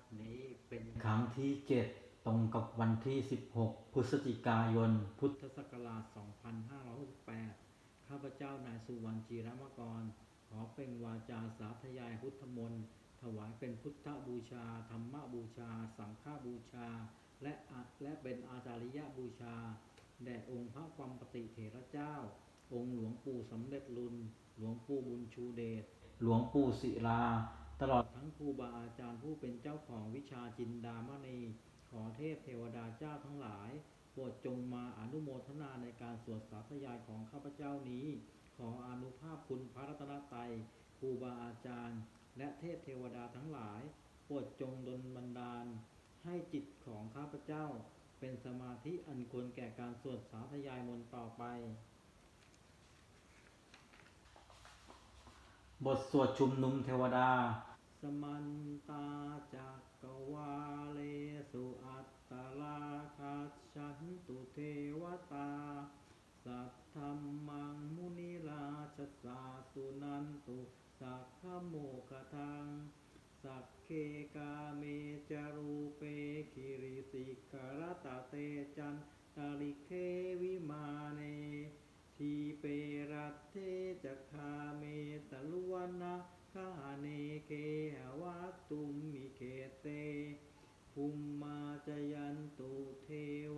บัดนี้เป็นครั้งที่7ตรงกับวันที่ 16 พฤศจิกายน พุทธศักราช 2568 ข้าพเจ้านายสุวรรณจีรมกร ขอเป็นวาจาสาธยายพุทธมนต์ถวายเป็นพุทธบูชา ธรรมบูชา สังฆบูชา และและเป็นอาจาริยบูชา แด่องค์พระความปฏิเถระเจ้า องค์หลวงปู่สำเร็จลุน หลวงปู่บุญชูเดช หลวงปู่ศิลา ตลอดทั้งครูบาอาจารย์ผู้เป็นเจ้าของวิชาจินดามณีขอเทพเทวดาเจ้าทั้งหลายโปรดจงมาอนุโมทนาในการสวดสาธยายของข้าพเจ้านี้ ขออนุภาพคุณพระรัตนตรัยครูบาอาจารย์ และเทพเทวดาทั้งหลายโปรดจงดลบันดาล ให้จิตของข้าพเจ้า เป็นสมาธิอันควรแก่การสวดสาธยายมนต์ต่อไป บทสวดชุมนุมเทวดา สมันตาจักกวาเลสุอัตตลาคัจฉันตุเทวตา สัทธมมังมุนิราชสาสุนันตุสักขโมคทัง สักเคกาเมจารูเปคิริสิกรตะเตจันตาลิเควิมาเน ทีเปรัตเทจักขาเมตลุวนะคาเนเคหวัตตุมมิเคเต ภูมมาจยันตุเท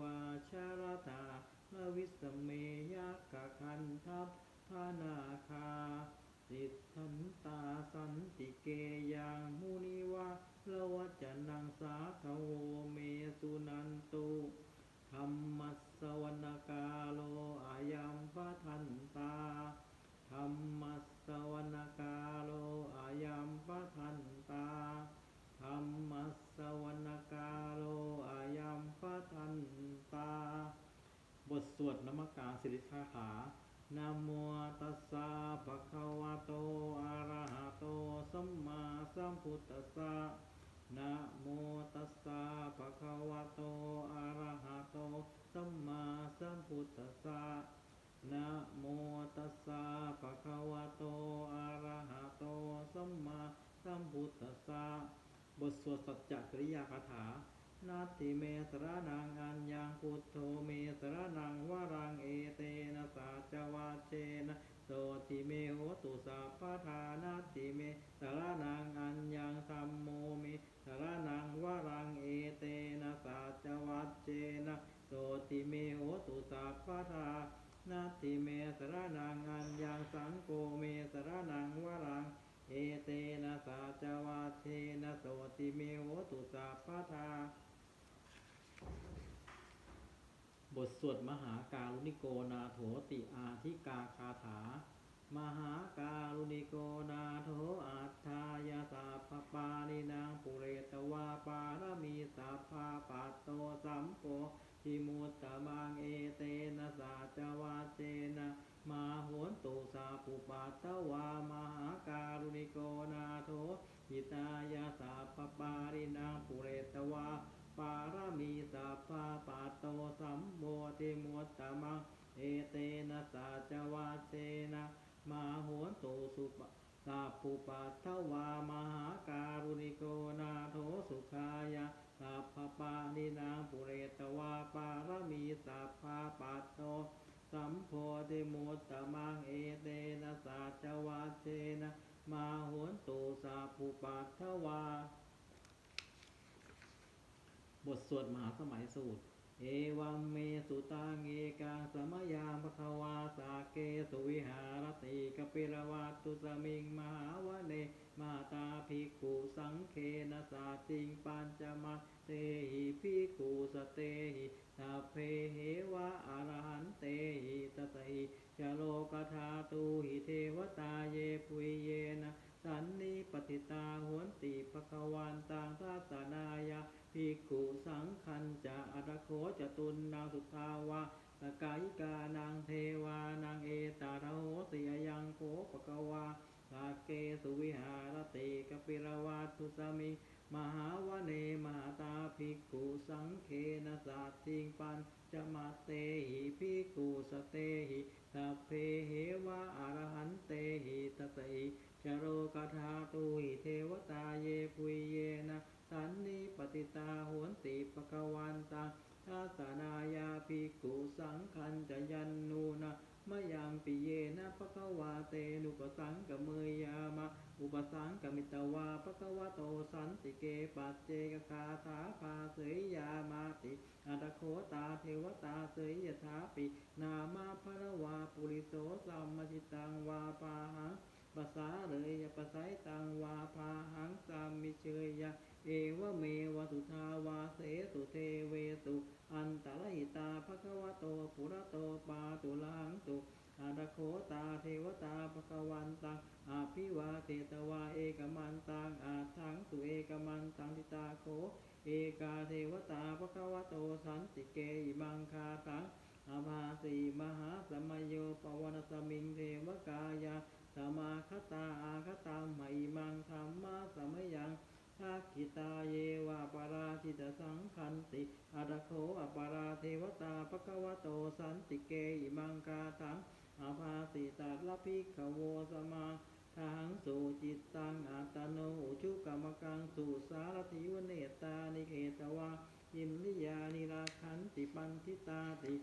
วาชารตาลวิสเมยกะคันทัพพานาคาสิทธันตาสันติเกยังมุนิวะละวัจนังสาคโวเมสุนันตุ ธรรมัสสวนกาโลอายัมปะทันตา ธรรมัสสวนกาโลอายัมปะทันตา ธรรมัสสวนกาโลอายัมปะทันตา บทส วดนมการสิริคาถานะโมตัสสะภะคะวะโต อะระหะโต สัมมาสัมพุทธัสสะนะโมตัสสะภะคะวะโต อะระหะโต สัมมาสัมพุทธัสสะนะโมตัสสะภะคะวะโต อะระหะโต สัมมาสัมพุทธัสสะ บทสวดสัจจกริยาคาถา นาติเมสรนังอัญญังพุทโธเมสรนังวรังเอเตนะสาจวาเชนะโสติเมโหตุสัพพทานาติเมสรนังอัญญังธัมโมเมสรนังวรังเอเตนะสาจวัชเชนะโสติเมโหตุสัพพทานาติเมสรนังอัญญังสังโฆเมสรนังวรังเอเตนะสาจวาเทนะโสติเมโหตุสัพพทา บทสวดมหาการุณิโกนาโถติอาทิกาคาถา มหาการุณิโกนาโถอัฏฐายาสัพพปานินางปุเรตวาปารมีสัพพาปัตโตสัมโพทิมุตตะมังเอเตนะสาจวาเจนะมาโหนตุสาปุปัตตวามหาการุณิโกนาโถหิตายาสัพพปารินางปุเรตวา ปารมีสัพพาปัตโตสัมโพธิมุตตะมังเอเตนะสาจวาเจนะมาโหนตุสุปสัพพุปัตถวามหาการุณิโกนาโถสุขายะสัพพปานินางปุเรตวาปารมีสัพพาปัตโตสัมโพธิมุตตะมังเอเตนะสาจวาเจนะมาโหนตุสัพพุปัตถวา บทสวดมหาสมัยสูตร เอวัมเมสุตังเอกังสมยามภควาสาเกสุวิหารติกปิรวัตตุสมิงมหาวเนมาตาภิกขุสังเคนะสาติงปัญจมาเตหิภิกขุสเตหิสัพเพเหวะอรหันเตหิตสหิจโลกธาตุหิเทวตาเยปุยเยนะ สันนิปติตาหวนติภควันตังทัสนายาภิกขุสังคัญจะอัตโขจะตุนนางสุทาวาสกายิกานางเทวานางเอตาทโหสิยยังโคปกวาสาเกสุวิหารติกปิรวัตุสมิมหาวเนมหาตาภิกขุสังเคนะสัตติงปันจะมาเตหิภิกขุสเตหิสัพเพเหวะอรหันเตหิตสหิ จโรกธาตุหิเทวตาเยปุยเยนะสันนิปติตาโหนติปะกวันตังทัสนายาภิกขุสังขันจะยันนูนะมะยังปิเยนะปะกวาเตนุปสังกเมยามะ อุปสังกมิตวาปะกวะโตสันติเกปัจเจกคาถาปาเสยยามาติอัตโคตาเทวตาเสยยถาปิ นามาภรวาปุริโสสัมมจิตังวาปาหัง ภาษาเลยยปะไสยตังวาพาหังสามมิเชยยะเอวเมวสุทาวาเสสุเทเวตุอันตรหิตาภะควะโตปุระโตปาตุลังตุอาตโคตาเทวตาภะควันตังอาภิวาเทตวาเอกมันตังอาทังสุเอกมันตังทิตาโคเอกาเทวตาภะควะโตสันติเกอิมังคาตังอาภาสีมหาสมโยปวนสมิงเทวกายา สมาคตาอาคตังไหมมังธรรมาสมยังทักขิตาเยวะปราชิตสังคันติอัตโคอปราเทวตาปะกวะโตสันติเกอิมังกาตังอาภาสิตัลภิกขโวสมาทังสุจิตตังอัตโนอุชุกรรมกังสุสารทิวเนตานิเกตวายิมลิยานิราคันติปันทิตาติ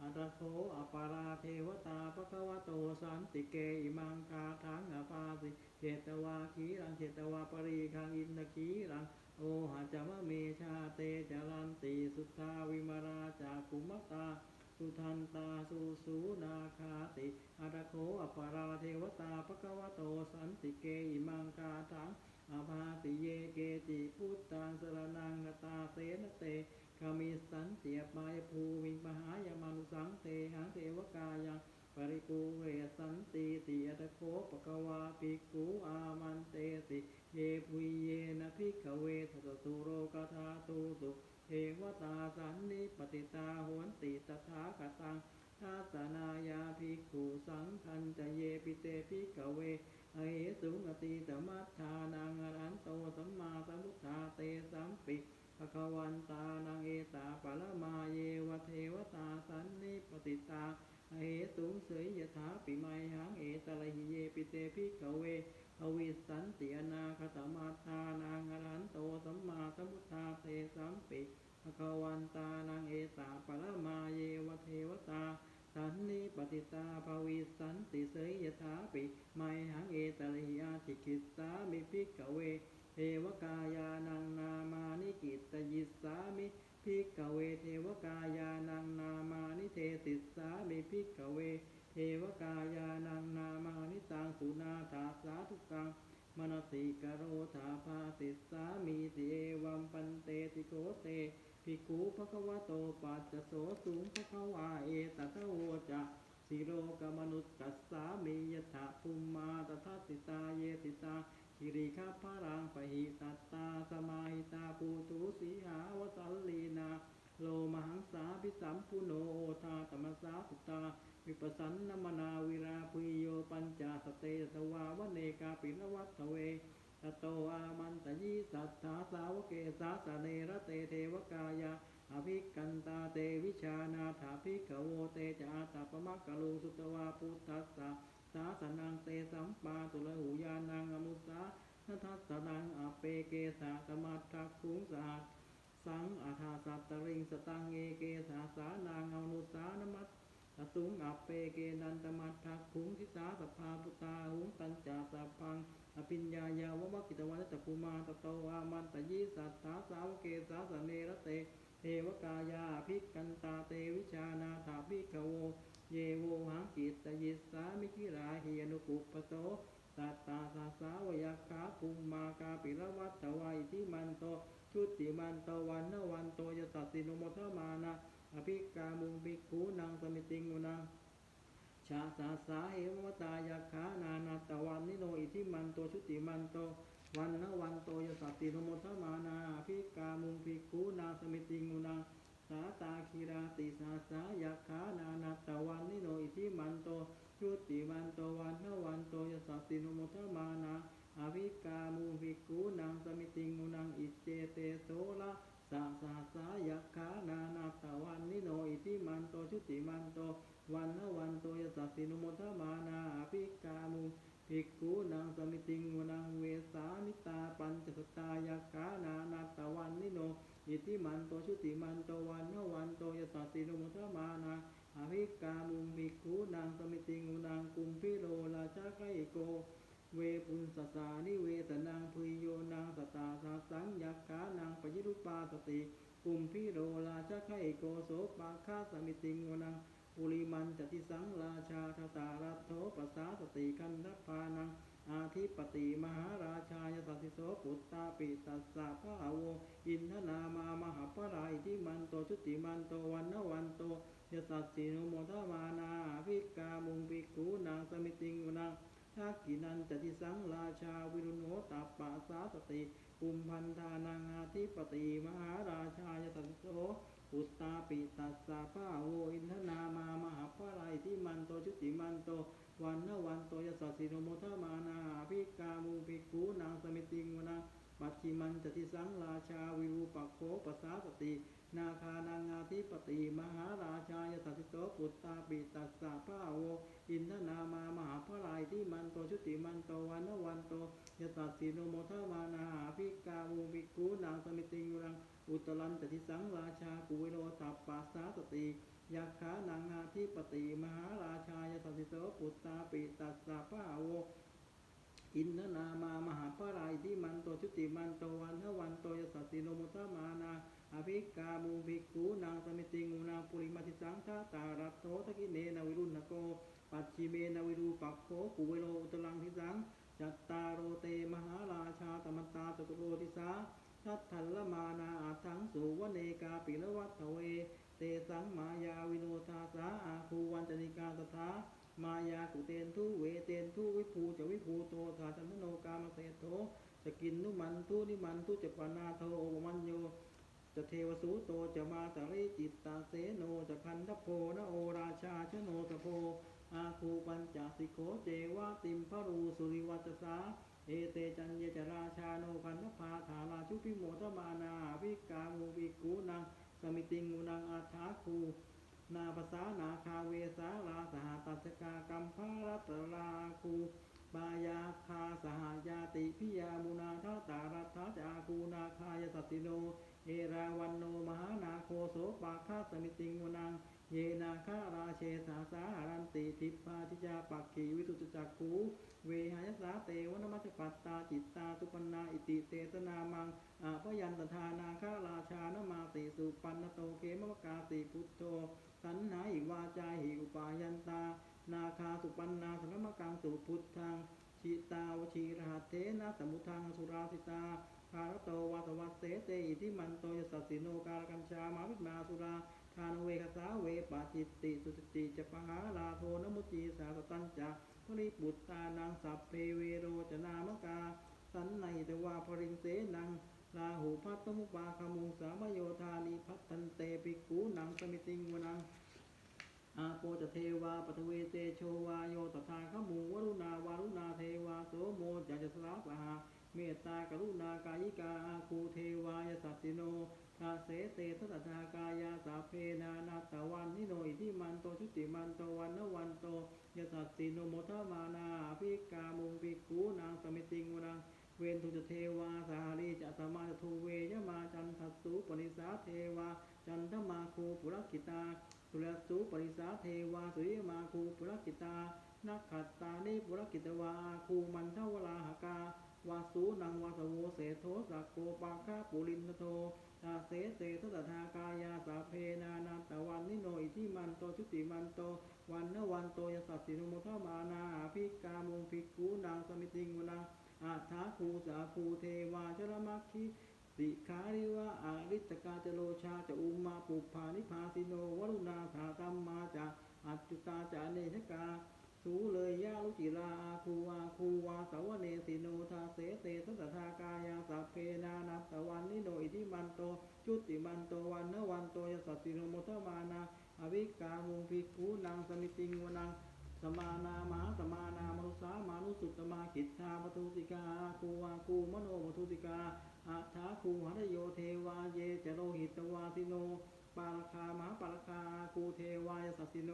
อัตโคอปาราเทวตาปะกวะโตสันติเกอิมังกาทังอาภาสิเจตวาขีรังเจตวาปรีคังอินทขีรังโอหะจามะเมชาเตจารันติสุทาวิมาราจากุมตาสุทันตาสุสูนาคาติอาตโคอปาราเทวตาปะกวะโตสันติเกอิมังกาทังอาภาติเยเกจิพุทธังสรนังกตาเสนเต กามิสันเตียปายภูมิมหายามานุสังเตหังเทวกายังปริปูเรสันติติอัตโคปะกวาภิกขุอามันเตติเยปุยเยนะภิกเวทัสสุโรกธาตุสุเทวตาสันนิปติตาโหนติตถาคตังทัสนายาภิกขุสังคันจะเยปิเตภิกเวอเหสุงอติตมัฏฐานังอรันโตสัมมาสัมพุทธาเตสัมปิ ภะควันตานังเอตาปะละมาเยวะเทวตาสันนิปติตาอเหตุงเสยยถาปิไมหังเอตระหิเยปิเตภิกเวอวิสันติอนาคตมาทานังอรหันโตสัมมาสัมพุทธาเตสัมปิภะควันตานังเอตาปะละมาเยวะเทวตาสันนิปติตาภวิสันติเสยยถาปิไมหังเอตระหิอาติกิสามิภิกเว เทวกายานังนามานิกิตตยิสามิภิกขเวเทวกายานังนามานิเทติสสามิภิกขเว เทวกายานังนามานิตังสุนาถาสาธุกังมนสิกโรธาภาสิสามีติเอวัมปันเตติโกเตภิกขุภะควะโตปัจจโสสุงภะควาเอตตะโวจะสิโรกมนุสตัสสามียถาภูมมาตถาสิตาเยติตา คิริคาพารังปหิตัตตาสมาหิตาปูตุสีหาวสัลลีนาโลมหังสาพิสัมพุโนโอทาตมสาสุตาวิปสสันนมนาวิราพุโยปัญจสเตสวาวเนกาปินวัตเวตโตอามันตยิสัทธาสาวเกสาสเนระเตเทวกายาอภิกันตาเตวิชานาถาภิกขโวเตจาตาปมักกะลุสุตวาพุทธัสสะ สาสนังเตสัมปาตุลหูยานังอมุสานัทัสนังอเปเกสาตมัตทักขุงสาสังอาทาสัตตริงสตังเอเกสาสานางอนุสานมัตตสุงอัปเปเกนันตมัตทักขุงทิสาสภาพุตาหุงตัญจาสัพังอภิญญายาววะกิตวันตะภูมาตะโตอามันตยิสัตถาสาวเกสาสเนระเตเทวกายาภิกกันตาเตวิชานาถาภิกขโว เยโวหังกิตต ยิสสามิกิราหิอนุปุปปโตสัตตาสาสาวยาคาภูมากาปิระวัตตวาอิทิมันโตชุติมันโตวันนวันโตยตัสสินุโมทมานะอภิกามุงภิกขุนางสมิติงุนังชาสาสาเหมวตายาขานานาตะวันนิโนอิทิมันโตชุติมันโตวันนวันโตยสัตติโนโมทมานาอภิกามุงภิกขุนางสมิติงุนัง สาตาคีราติสาสายาขานานาตะวันนิโนอิทิมันโตชุติมันโตวันนวันโตยสัตติโนโมทมานาอภิกามุงภิกขุนางสมิติงุนังอิเจเตโสละสาสาสายาขานานาตะวันนิโนอิทิมันโตชุติมันโตวันนวันโตยสัสสินุโมทมานาอภิกามุภิกขุนางสมิติงวนังเวสามิตาปัญจสตตายาขานานาตวันนิโน อิติมันโตชุติมันโตวันนวันโตยสัสสิโนมุทมานาอภิกามุงภิกขุนางสมิติงวนังกุมพิโรราชาไกโก เวปุนสสานิเวตนางพุยโยนางสตาสาสังยักขานางปยิรุปาสติ กุมพิโรราชาไคโกโสปาคาสมิติงวนังปุริมันจติสังราชาทตารัตโถปสาสติคันธพานัง อาทิปติมหาราชายสัสิโสปุตตาปิตัสสะพะอาโวอินทนามามหาปราอิทิมันโตชุติมันโตวันนวันโตยสัสสีโนโมทมานาภิกามุงภิกขุนางสมิติงวนังทักกินันจติสังราชาวิรุณโหตัปปะสาสติปุมพันธานัง ธิปติมหาราชายตัสโสอุตตาปิตัสสะภาโวอินทนามามหาปรายที่มันโตชุติมันโตวันนวันโตยสัสสิโนโมทมานาภิกามูภิกขูนางสมิติงวนา ปัจฉิมันจติสังราชาวิรูปโขปสาสติ นาคานังาทิปติมหาราชายสัสสิโสปุตตาปิตัสสะภาโว อินทนามามหาพระลายที่มันโตชุติมันโตวันนวันโตยตัสสีโนโมทวานาหาภิกาวูภิกขุนางสมิติงยุรังอุตลันตติสังราชากุเวโรตัปปาสสาสติยักขานางาทิปติมหาราชายสัสสิโสปุตตาปิตัสสะภาโว อินนามามหาพรายที่มันโตชุติมันโตวันนวันโตยสัสสีโนโมทมานาอภิกามูภิกขุนางสมิติงูนางปุริมาทิสังฆาตารัตโตทกิเนนาวิรุณโก ปัจฉิเมนาวิรูปักโขกุเวโรอุตลังทิสังจัตตารโรเตมหาราชาตมันตาจตุโรติสาทัตถัลลมานาอาทังสุวเนกาปิละวัตเว เตสังมายาวิโนทาสาอาคูวันจนิกาตถา มายากุเตนทุเวเตนทุวิภูจะวิภูโตทาจันโนกามเสโทจะกินนุมันทุนิมันทุจะปนาโทโอมันโยจะเทวสูโตจะมาตริจิตตาเสโนจะคันทโพนโอราชาชโนตโพอาคูปัญจสิโขเจวะติมพรูสุริวัตสาเอเตจันเยจราชาโนคันทพาฐาราชุพิโมทมานาวิกางูวิกูนังสมิติงูนังอาชาคู นาภาษานาคาเวสาลาสหตัสกากัมภารัตราคูปายาคาสหายาติพิยามุนาทาตารัตถาจาคูนาคายสัตติโน เอราวันโนมหานาโคโสปาคาสมิติงวนัง เยนาคาราเชสาสาหารันติทิพาทิจาปักขีวิตุจจักขูเวหายสาเตวนมัจปัตตาจิตตาตุปนาอิติเตสนามังอาพยันตทานาคาราชานมาติสุปันนโตเกมวกาติพุทโธ สันหาหิวาจาหิอุปายันตา นาคาสุปันนาสนมกังสุพุทธังชิตาวชีรหัตเทนะสมุทังสุราสิตาภารโตวัตวัสเสเตอิทิมันโตยสัสสิโนการกัญชามาวิมาสุราทานเวคสาเวปาจิตติสุตติจะปหาลาโทนมุจีสาสตัญจะปริปุตตานังสัพเพเวโรจนามกา สันในตวาปริงเสนัง ลาหูพัตตมุปาคมุงสามโยธานิพัตตันเตปิกูนังสมิติงวนังอาโปจะเทวาปทเวเตโชวาโยตถาขมูวรุณาวารุณาเทวาโสโมจัจสลาสหาเมตตากรุณากายิกาอาคูเทวายสัตติโนทาเสเตทัตากายาสาเพนานาตวันนิโนอิทิมันโตชุติมันโตวันนวันโตยสัตติโนโมทมานาภิกามุงภิกขุนางสมิติงวนัง เวนทุจเทวาสารีจะสมาจทูเวยมาจันทัสสุปนิสาเทวา จันทมาคูปุรกิตา สุรสุปริสาเทวา สุริยมาคูปุรกิตา นักขัตตานิปุรกิตวาคูมันทวราหกาวาสูนังวาสโวเสโทสักโกปาคาปุรินทโทตาเสเตทัตถากายาสาเพนานาตะวันนิโนอิทิมันโตชุติมันโต วันนวันโตยสัสสิโนโมทมานาภิกามุงภิกขุนางสมิติงวนัง อาถาคูสาคูเทวาชรมัคคิสิขาริวะอาริตกาจโลชาจะอุมมาปุพานิพาสิโนวรุณาสาตัมมาจะอัจจุตาจะเนชกาสูเลยยะลุจิราอาคูวาคูวาสาวเนสิโนทาเสเตทัตถากายาสัพเพนานัตตวันนิโนอิทิมันโต จุติมันโตวันนวันโตยสัสสิโนโมทมานาอวิกามุงภิกขุนางสมิติงวนัง สมานามาสมานามนุสามานุสุตมากิจชาปทุติกาคูวาคูมโนปทุติกาอาถาคูหรโยเทวาเยจโรหิตวาสิโน ปาลคามหาปาลคาอาคูเทวายสัสิโน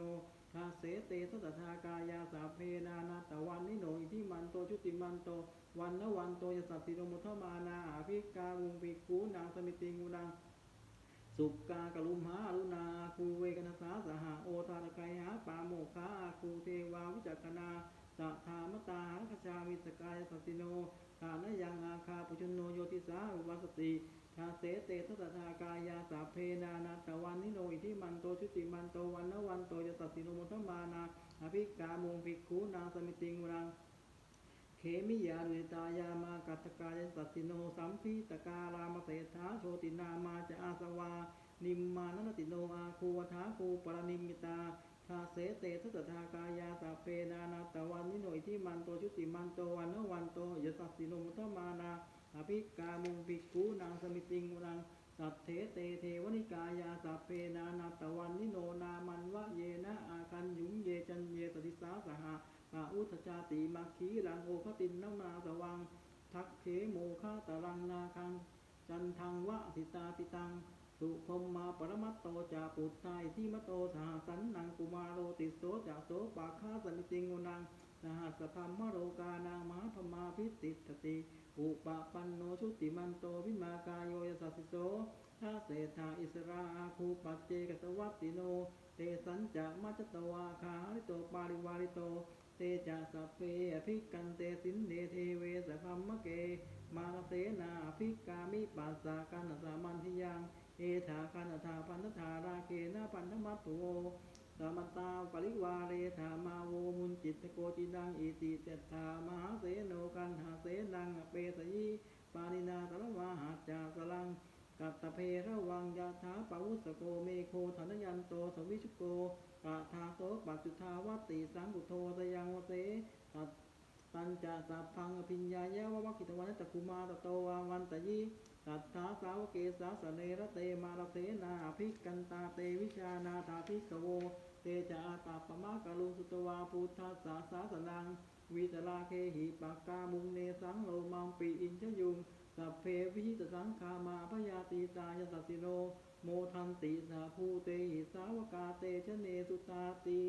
ทาเสเตทัตถากายาสาเพนานาตวันนิโนอิทิมันโตชุติมันโตวันนวันโตยสัตติโนมุทมานาอาภิกาวุงปิกูนางสมิติงูนาง สุกากลุมหาอรุณาคูเวกนสาสหาโอทารกายหาปาโมคาคูเทวาวิจักนาสะธามตาหังคชามิสกายสัติโนทานยังอาคาปุชนโนโยติสาอุวัสติชาเสเตทัตากายาสาเพนานาตวันนิโนอิทิมันโตชุติมันโตวันนวันโตยสัตติโนมุทมานาอภิกามุงภิกขุนางสมิติงุรัง ขมิยานุตายามากัตกายสัตติโนสัมพิตการามเสถาโชตินามาจะอาสวา นิมมานนติโนอาคูวทาคูปรนิมิตาทาเสเตทัตถากายาสาเพนานาตวันนิโนอิทิมันโตชุติมันโตวันนวันโตยสัสสิโนมุตมานาอภิกามุงปิกูนางสมิติงุรังสัทเถเตเทวนิกายาสัพเพนานาตวันนิโนนามันวะเยนะอาคันยุงเยจันเยสติสาสหา อาอุทจาติมัคคีรังโอคตินนามาสวัง ทักเขโมฆาตรังนาคัง จันทังวะสิตาปิตัง สุพมมาปรมัตโตจาปุตตายที่มโตสหสันนังกุมารโรติโสจาโสปาคาสมิติงุนังสหัสธรรมโรกานางมหาพมาพิติตติ อุปปันโนชุติมันโตวิมากายโยยสัสสิโส ทาเศรษฐาอิสราอาคูปัจเจกตวัตติโน เตสัญจะมัจตวาคาริโตปาริวาริโต เตจะสัพเพอภิกันเตสินเดเทเวสะพัมมะเก มาลเสนาภิกามิปัสสากันสามันทิยัง เอถาคันธาพันธาราเกนะพันธมัตถุโวสามตาปริวาเรธามาโวมุนจิตโกจิดังอิติเตถามหาเสโนกันหาเสนังเปสยีปานินาตระวาหาจาสลัง กัตตเพระวังยาถาปาวุสโกเมโคธนยันโตสวิชุโกกะทาโสปัจจุทาวัตติสังกุโทสยังวเสตัตันจะสัพพังอภิญญายะวะวะกิตวันตะคุมาตะโตวาวันตะยีตัทธาสาวเกสาสเนระเตมาลเสนาภิกันตาเตวิชานาถาภิกโว เตจาตาปมะกะลุสุตวาพุทธัสสะสาสนังวิตลาเคหิปากกามุงเนสังโลมังปีอินชยุง สัพเพวิหิตสังขามาพยาตีตายสัสสิโน โมทันติสาภูเตหิสาวกาเตชะเนสุตาติ